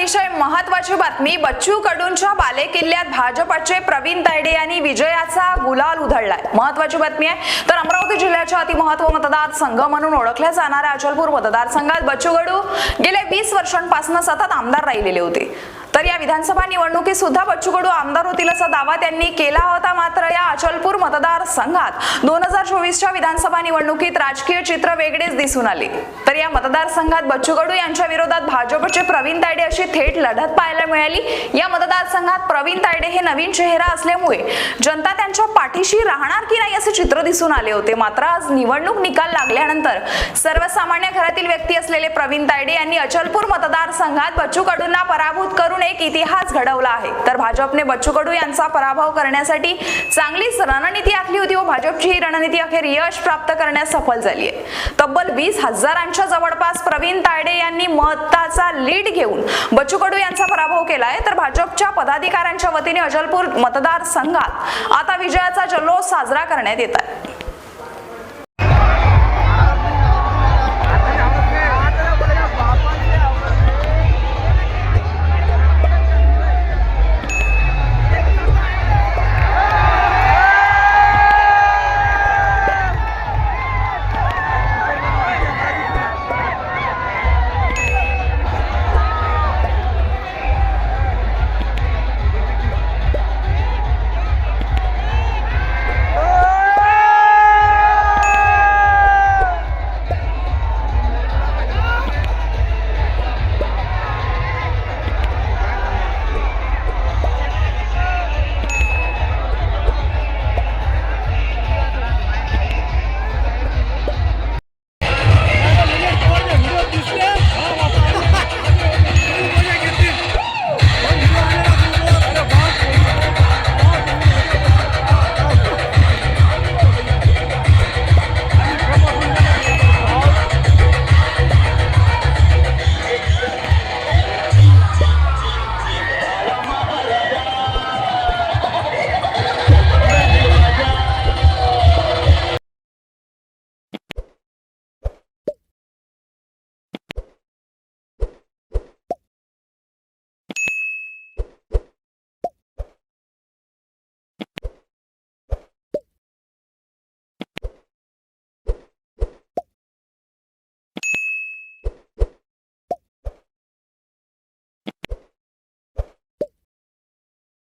अतिशय महत्वाची बातमी. बच्चू कडूंच्या बालेकिल्ल्यात भाजपचे प्रवीण तायडे यांनी विजयाचा गुलाल उधळलाय. महत्वाची बातमी आहे. तर अमरावती जिल्ह्याच्या अतिमहत्व मतदारसंघ म्हणून ओळखल्या जाणाऱ्या अचलपूर मतदारसंघात बच्चू कडू गेल्या वीस वर्षांपासून सतत आमदार राहिलेले होते. तर या विधानसभा निवडणुकीत सुद्धा बच्चू कडू आमदार होतील असा दावा त्यांनी केला होता मात्र मतदारसंघात दोन हजार चोवीसच्या विधानसभा निवडणुकीत राजकीय चित्र वेगळेच दिसून आले. तर या मतदारसंघात बच्चू कडू यांच्या विरोधात भाजपचे प्रवीण तायडे अशी थेट लढत पाहायला मिळाली. या मतदारसंघात प्रवीण तायडे हे नवीन चेहरा असल्यामुळे जनता त्यांच्या पाठीशी राहणार की नाही असे चित्र दिसून आले होते. मात्र आज निवडणूक निकाल लागल्यानंतर सर्वसामान्य घरातील व्यक्ती असलेले प्रवीण तायडे यांनी अचलपूर मतदारसंघात बच्चू कडूंना पराभूत करून एक इतिहास घडवला आहे. तर भाजपने बच्चू कडू यांचा पराभव करण्यासाठी चांगलीच रणनीती आखली होती व भाजपची ही रणनीती अखेर यश प्राप्त करण्यास सफल झाली आहे तब्बल वीस हजारांच्या जवळपास प्रवीण तायडे यांनी मत मताचा लीड घेऊन बच्चू कडू यांचा पराभव केलाय तर भाजपच्या पदाधिकाऱ्यांच्या वतीने अजलपूर मतदारसंघात आता विजयाचा जल्लोष साजरा करण्यात येत आहे.